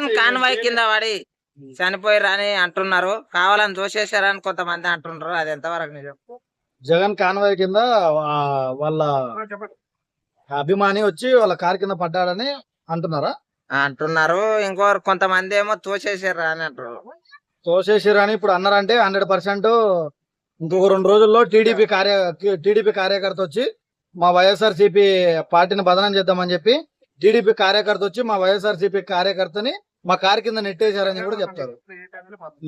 Jagan convoy కింద పడి చనిపోయారని అంటున్నారు. కావాలని దోషేశారని కొంతమంది అంటున్నారు. అది ఎంతవరకు నిజం? జగన్ కాన్వాయ్ కింద వాళ్ళ అభిమాని వచ్చి వాళ్ళ కారు కింద పడ్డాడని అంటున్నారా? అంటున్నారు. ఇంకో కొంతమంది ఏమో తోసేసారు అని అంటున్నారు. తోసేసారు అని ఇప్పుడు అన్నారంటే హండ్రెడ్ పర్సెంట్ ఇంకొక రెండు రోజుల్లో టీడీపీ కార్య టీడీపీ కార్యకర్త వచ్చి మా వైఎస్ఆర్ సిపి పార్టీని బదనం చేద్దామని చెప్పి టీడీపీ కార్యకర్త వచ్చి మా వైఎస్ఆర్ సిపి కార్యకర్తని మా కారు కింద నెట్టేశారని కూడా చెప్తారు.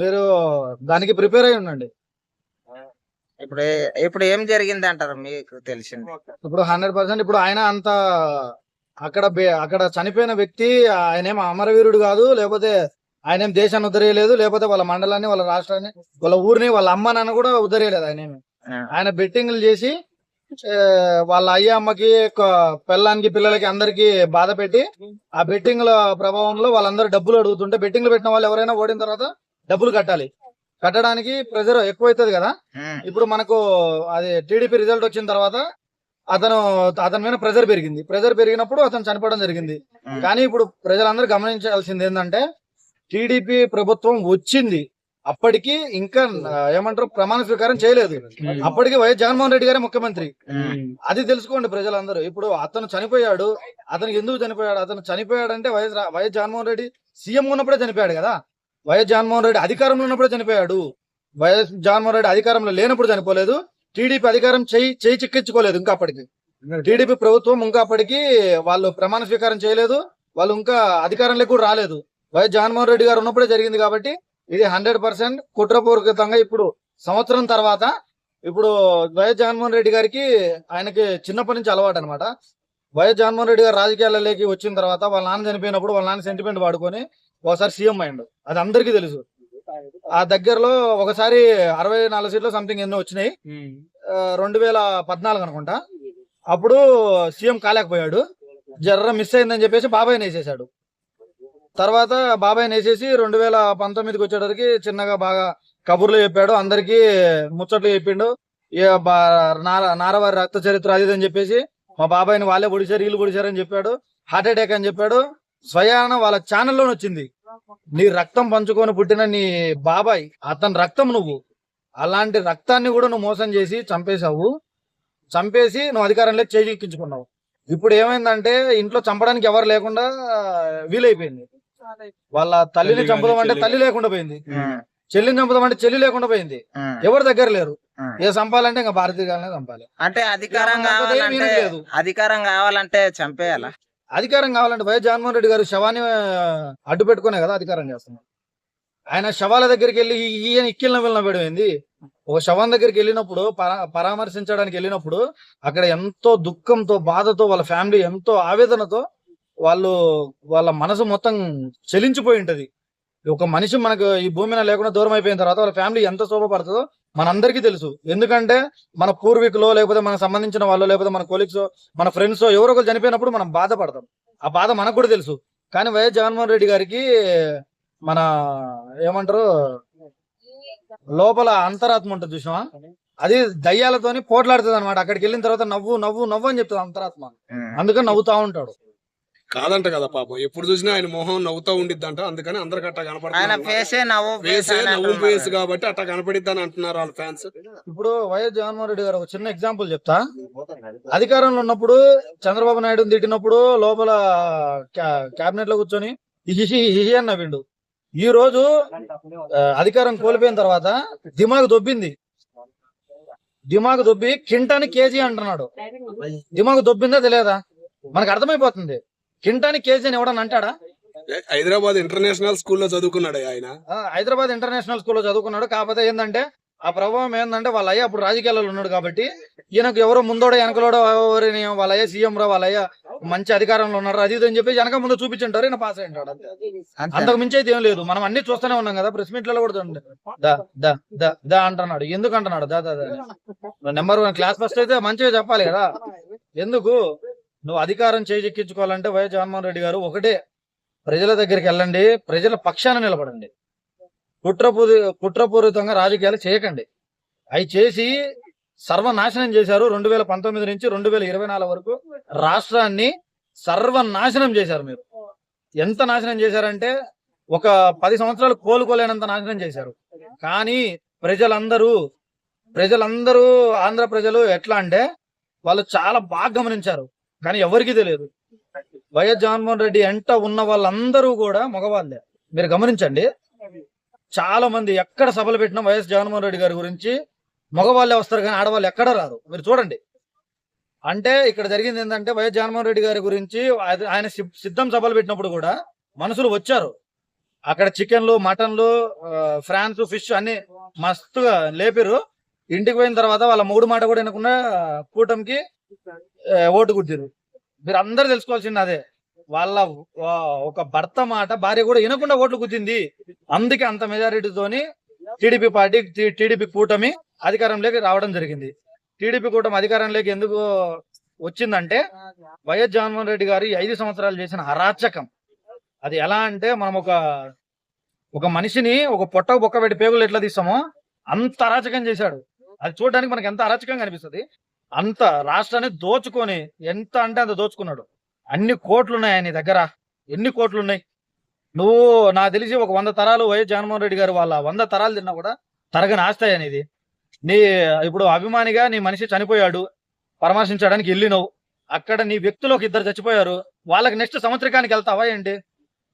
మీరు దానికి ప్రిపేర్ అయి ఉండండి. ఇప్పుడు ఏ- ఇప్పుడు ఏం జరిగింది అంటారు మీకు తెలిసింది? ఇప్పుడు హండ్రెడ్ పర్సెంట్ ఇప్పుడు ఆయన అంత అక్కడ అక్కడ చనిపోయిన వ్యక్తి ఆయన ఏం అమరవీరుడు కాదు లేకపోతే ఆయన ఏం దేశాన్ని ఉద్ధరేయలేదు లేకపోతే వాళ్ళ మండలాన్ని వాళ్ళ రాష్ట్రాన్ని వాళ్ళ ఊరిని వాళ్ళ అమ్మ నాన్న కూడా ఉద్ధరేయలేదు ఆయన. ఆయన బెట్టింగ్లు చేసి వాళ్ళ అయ్య అమ్మకి కొ- పిల్లానికి పిల్లలకి అందరికి బాధ పెట్టి ఆ బెట్టింగ్ల ప్రభావంలో వాళ్ళందరూ డబ్బులు అడుగుతుంటే బెట్టింగ్లు పెట్టిన వాళ్ళు ఎవరైనా ఓడిన తర్వాత డబ్బులు కట్టాలి. కట్టడానికి ప్రెజర్ ఎక్కువ అవుతుంది కదా ఇప్పుడు మనకు అది టీడీపీ రిజల్ట్ వచ్చిన తర్వాత అతను అతని మీద ప్రెజర్ పెరిగింది. ప్రెజర్ పెరిగినప్పుడు అతను చనిపోవడం జరిగింది. కానీ ఇప్పుడు ప్రజలందరూ గమనించాల్సింది ఏంటంటే టీడీపీ ప్రభుత్వం వచ్చింది. అప్పటికి ఇంకా ఏమంటారు ప్రమాణ స్వీకారం చేయలేదు. అప్పటికి వైఎస్ జగన్మోహన్ రెడ్డి గారే ముఖ్యమంత్రి. అది తెలుసుకోండి ప్రజలందరూ. ఇప్పుడు అతను చనిపోయాడు అతనికి ఎందుకు చనిపోయాడు? అతను చనిపోయాడు అంటే YS YS Jaganmohan Reddy CM ఉన్నప్పుడే చనిపోయాడు కదా. వైఎస్ జగన్మోహన్ రెడ్డి అధికారంలో ఉన్నప్పుడే చనిపోయాడు. వైఎస్ జగన్మోహన్ రెడ్డి అధికారంలో లేనప్పుడు చనిపోలేదు. టీడీపీ అధికారం చేయి చేయి చిక్కించుకోలేదు ఇంకా అప్పటికి. టీడీపీ ప్రభుత్వం ఇంకా అప్పటికి వాళ్ళు ప్రమాణ స్వీకారం చేయలేదు. వాళ్ళు ఇంకా అధికారంలోకి కూడా రాలేదు. వైఎస్ జగన్మోహన్ రెడ్డి గారు ఉన్నప్పుడే జరిగింది కాబట్టి ఇది హండ్రెడ్ పర్సెంట్ కుట్రపూర్వకంగా ఇప్పుడు సంవత్సరం తర్వాత ఇప్పుడు వైఎస్ జగన్మోహన్ రెడ్డి గారికి ఆయనకి చిన్నప్పటి నుంచి అలవాటు అనమాట వైఎస్ జగన్మోహన్ రెడ్డి గారు రాజకీయాలలోకి వచ్చిన తర్వాత వాళ్ళ నాన్న చనిపోయినప్పుడు వాళ్ళ నాన్న సెంటిమెంట్ వాడుకొని ఒకసారి సీఎం అయ్యిండు. అది అందరికీ తెలుసు. ఆ దగ్గరలో ఒకసారి అరవై నాలుగు సీట్లు సంథింగ్ ఎన్నో వచ్చినాయి. రెండు వేల పద్నాలుగు అనుకుంటా. అప్పుడు సీఎం కాలేకపోయాడు. జర్ర మిస్ అయిందని చెప్పేసి బాబాయ్ వేసేసాడు తర్వాత బాబాయ్ వేసేసి రెండు వేల పంతొమ్మిదికి వచ్చేటరికి చిన్నగా బాగా కబుర్లు చెప్పాడు. అందరికి ముచ్చట్లు చెప్పిండు. నారవారి రక్త చరిత్ర అది అని చెప్పేసి మా బాబాయ్ని వాళ్ళే పొడిచారు వీళ్ళు పొడిచారని చెప్పాడు. హార్ట్ అటాక్ అని చెప్పాడు. స్వయాన వాళ్ళ ఛానల్లోనే వచ్చింది. నీ రక్తం పంచుకొని పుట్టిన నీ బాబాయ్ అతని రక్తం నువ్వు. అలాంటి రక్తాన్ని కూడా నువ్వు మోసం చేసి చంపేశావు. చంపేసి నువ్వు అధికారంలో చేజిక్కించుకున్నావు. ఇప్పుడు ఏమైందంటే ఇంట్లో చంపడానికి ఎవరు లేకుండా వీలైపోయింది. వాళ్ళ తల్లిని తల్లి చంపుదాం అంటే తల్లి లేకుండా పోయింది. చెల్లిని చంపుదాం అంటే చెల్లి లేకుండా పోయింది. ఎవరి దగ్గర లేరు. ఏ చంపాలంటే ఇంకా భారతీయ గానే చంపాలి. అంటే అధికారం కావాలంటే. అధికారం కావాలంటే చంపేయాలా? అధికారం కావాలంటే వైఎస్ జగన్మోహన్ రెడ్డి గారు శవాన్ని అడ్డు పెట్టుకునే కదా అధికారం చేస్తున్నారు. ఆయన శవాల దగ్గరికి వెళ్ళి ఈయన ఇక్కిలిన వెళ్ళిన పెడింది ఒక శవం దగ్గరికి వెళ్ళినప్పుడు పరా- పరామర్శించడానికి వెళ్ళినప్పుడు అక్కడ ఎంతో దుఃఖంతో బాధతో వాళ్ళ ఫ్యామిలీ ఎంతో ఆవేదనతో వాళ్ళు వాళ్ళ మనసు మొత్తం చెలించిపోయి ఉంటది. ఒక మనిషి మనకు ఈ భూమి మీద లేకుండా దూరం అయిపోయిన తర్వాత వాళ్ళ ఫ్యామిలీ ఎంత శోభపడుతుందో మనందరికీ తెలుసు. ఎందుకంటే మన పూర్వీకులో లేకపోతే మనకు సంబంధించిన వాళ్ళు లేకపోతే మన కొలీగ్స్ మన ఫ్రెండ్స్ ఎవరో ఒకరు చనిపోయినప్పుడు మనం బాధపడతాం. ఆ బాధ మనకు కూడా తెలుసు. కానీ వైఎస్ జగన్మోహన్ రెడ్డి గారికి మన ఏమంటారు? లోపల అంతరాత్మ ఉంటుంది చూసినావా? అది దయ్యాలతోని పోట్లాడుతుంది అనమాట అక్కడికి వెళ్ళిన తర్వాత నవ్వు నవ్వు నవ్వు అని చెప్తుంది అంతరాత్మ. అందుకని నవ్వుతా ఉంటాడు. కాదంట కదా పాపం. ఎప్పుడు చూసినా ఆయన మొహం నవ్వుతా ఉండిద్దంట. అందుకని అందరికి అట్ట ఆయన కనపడుతుంది ఫేసే నవ్వు. ఫేస్ కాబట్టి అట్ట కనపడిద్ది అని అంటున్నారు వాళ్ళ ఫ్యాన్స్ ఇప్పుడు వైఎస్ జగన్మోహన్ రెడ్డి గారు ఒక చిన్న ఎగ్జాంపుల్ చెప్తా. అధికారంలో ఉన్నప్పుడు చంద్రబాబు నాయుడు తిట్టినప్పుడు లోపల కేబినెట్లో కూర్చొని హిహి హిహి అని నవ్విండు. ఈ రోజు అధికారం కోల్పోయిన తర్వాత దిమాగ్ దొబ్బింది. దిమాగ్ దొబ్బి కింటాని కేజీ అంటున్నాడు. దిమాగ్ దొబ్బిందా తెలియదా? మనకు అర్థమైపోతుంది. కింటాని కేజీ అని ఎవడన్నా అంటాడా? హైదరాబాద్ ఇంటర్నేషనల్ స్కూల్లో చదువుకున్నాడు ఆయన. ఆ, హైదరాబాద్ ఇంటర్నేషనల్ స్కూల్లో చదువుకున్నాడు. కాకపోతే ఏంటంటే ఆ ప్రభావం ఏంటంటే వాళ్ళ అయ్య అప్పుడు రాజకీయాల్లో ఉన్నాడు కాబట్టి ఈయనకు ఎవరో ముందోడో వెనకలోడో ఎవరిని వాళ్ళ అయ్య సీఎం రా వాళ్ళ అయ్య మంచి అధికారంలో ఉన్నారు. అది ఇది అని చెప్పి వెనక ముందు చూపించుంటారు ఈయన పాస్ అయింటాడు అంతే. అంతే. అంతకు మించి అయితే ఏం లేదు. మనం అన్ని చూస్తూనే ఉన్నాం కదా ప్రెస్ మీట్లలో కూడా చూడండి. దా దా దా దా అంటున్నాడు. ఎందుకు అంటున్నాడు? దా దా దా. నెంబర్ వన్ క్లాస్ ఫస్ట్ అయితే మంచిగా చెప్పాలి కదా. ఎందుకు? నువ్వు అధికారం చేజెక్కించుకోవాలంటే వైఎస్ జగన్మోహన్ రెడ్డి గారు ఒకటే ప్రజల దగ్గరికి వెళ్ళండి ప్రజల పక్షాన నిలబడండి. కుట్రపూరి కుట్రపూరితంగా రాజకీయాలు చేయకండి. అవి చేసి సర్వనాశనం చేశారు రెండు వేల పంతొమ్మిది నుంచి రెండు వేల ఇరవై నాలుగు వరకు రాష్ట్రాన్ని సర్వనాశనం చేశారు మీరు. ఎంత నాశనం చేశారంటే ఒక పది సంవత్సరాలు కోలుకోలేనంత నాశనం చేశారు. కానీ ప్రజలందరూ ప్రజలందరూ ఆంధ్ర ప్రజలు ఎట్లా అంటే వాళ్ళు చాలా బాగా గమనించారు. కానీ ఎవరికి తెలియదు. వైఎస్ జగన్మోహన్ రెడ్డి ఎంట ఉన్న వాళ్ళందరూ కూడా మగవాళ్ళే. మీరు గమనించండి. చాలా మంది ఎక్కడ సభలు పెట్టినా వైఎస్ జగన్మోహన్ రెడ్డి గారి గురించి మగవాళ్ళే వస్తారు కానీ ఆడవాళ్ళు ఎక్కడ రారు. మీరు చూడండి. అంటే ఇక్కడ జరిగింది ఏంటంటే వైఎస్ జగన్మోహన్ రెడ్డి గారి గురించి ఆయన- సిద్ధం సభలు పెట్టినప్పుడు కూడా మనుషులు వచ్చారు. అక్కడ చికెన్లు మటన్లు ఫ్రాన్స్ ఫిష్ అన్ని మస్తుగా లేపారు. ఇంటికి పోయిన తర్వాత వాళ్ళ మూడు మాట కూడా వినకుండా కూటమికి ఓటు కుట్టిరు మీరు అందరు తెలుసుకోవాల్సింది అదే. వాళ్ళ ఒక భర్త మాట భార్య కూడా వినకుండా ఓట్లు కుట్టింది అందుకే అంత మెజారిటీతోని టీడీపీ పార్టీ టీడీపీ కూటమి అధికారంలోకి రావడం జరిగింది. టీడీపీ కూటమి అధికారంలోకి ఎందుకు వచ్చిందంటే వైఎస్ జగన్మోహన్ రెడ్డి గారు ఐదు సంవత్సరాలు చేసిన అరాచకం. అది ఎలా అంటే మనం ఒక ఒక మనిషిని ఒక పొట్ట బొక్క పెట్టి పేగులు ఎట్లా తీస్తామో అంత అరాచకం చేశాడు. అది చూడడానికి మనకి ఎంత అరాచకంగా అనిపిస్తుంది. అంత రాష్ట్రాన్ని దోచుకొని ఎంత అంటే అంత దోచుకున్నాడు. అన్ని కోట్లు ఉన్నాయి ఆయన దగ్గర. ఎన్ని కోట్లు ఉన్నాయి నువ్వు నాకు తెలిసి ఒక వంద తరాలు వైఎస్ జగన్మోహన్ రెడ్డి గారు వాళ్ళ వంద తరాలు తిన్నా కూడా తరగని ఆస్తాయి అనేది నీ ఇప్పుడు అభిమానిగా నీ మనిషి చనిపోయాడు పరామర్శించడానికి వెళ్ళినవు. అక్కడ నీ వ్యక్తులు ఒక ఇద్దరు చచ్చిపోయారు. వాళ్ళకి నెక్స్ట్ సంవత్సరికానికి వెళ్తావా ఏంటి?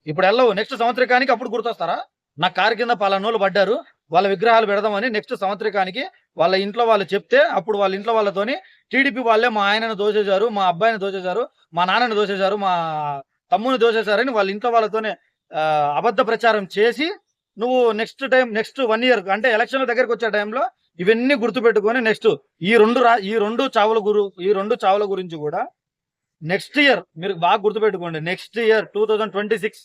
ఇప్పుడు వెళ్ళవు. నెక్స్ట్ సంవత్సరికానికి అప్పుడు గుర్తొస్తారా? నా కారు కింద పలానోళ్ళు పడ్డారు. వాళ్ళ విగ్రహాలు పెడదామని నెక్స్ట్ సంవత్సరకానికి వాళ్ళ ఇంట్లో వాళ్ళు చెప్తే అప్పుడు వాళ్ళ ఇంట్లో వాళ్ళతోని టీడీపీ వాళ్ళే మా ఆయనను దోచేశారు మా అబ్బాయిని దోచేశారు మా నాన్నని దోచేశారు మా తమ్ముని దోచేశారని వాళ్ళ ఇంట్లో వాళ్ళతోనే అబద్ధ ప్రచారం చేసి నువ్వు next time next one year అంటే ఎలక్షన్ల దగ్గరకు వచ్చే టైంలో ఇవన్నీ గుర్తుపెట్టుకొని నెక్స్ట్ ఈ రెండు రా ఈ రెండు చావుల గురు ఈ రెండు చావుల గురించి కూడా నెక్స్ట్ ఇయర్ మీరు బాగా గుర్తుపెట్టుకోండి. Next year two twenty six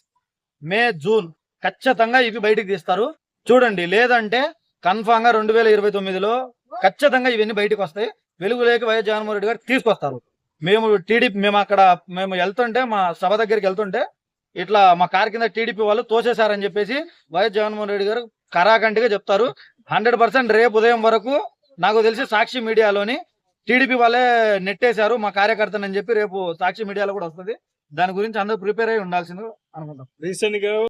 May June ఖచ్చితంగా ఇవి బయటికి తీస్తారు. చూడండి లేదంటే కన్ఫామ్గా రెండు వేల ఇరవై తొమ్మిదిలో ఖచ్చితంగా ఇవన్నీ బయటకు వస్తాయి. వెలుగులేక వైఎస్ జగన్మోహన్ రెడ్డి గారు తీసుకొస్తారు. మేము టీడీపీ మేము అక్కడ మేము వెళ్తుంటే మా సభ దగ్గరికి వెళ్తుంటే ఇట్లా మా కార్ కింద టీడీపీ వాళ్ళు తోసేశారని చెప్పేసి వైఎస్ జగన్మోహన్ రెడ్డి గారు కరాకంటిగా చెప్తారు. హండ్రెడ్ పర్సెంట్ రేపు ఉదయం వరకు నాకు తెలిసి సాక్షి మీడియాలోని టీడీపీ వాళ్ళే నెట్టేశారు మా కార్యకర్తనని చెప్పి రేపు సాక్షి మీడియాలో కూడా వస్తుంది. దాని గురించి అందరూ ప్రిపేర్ అయి ఉండాల్సింది అనుకుంటాం రీసెంట్గా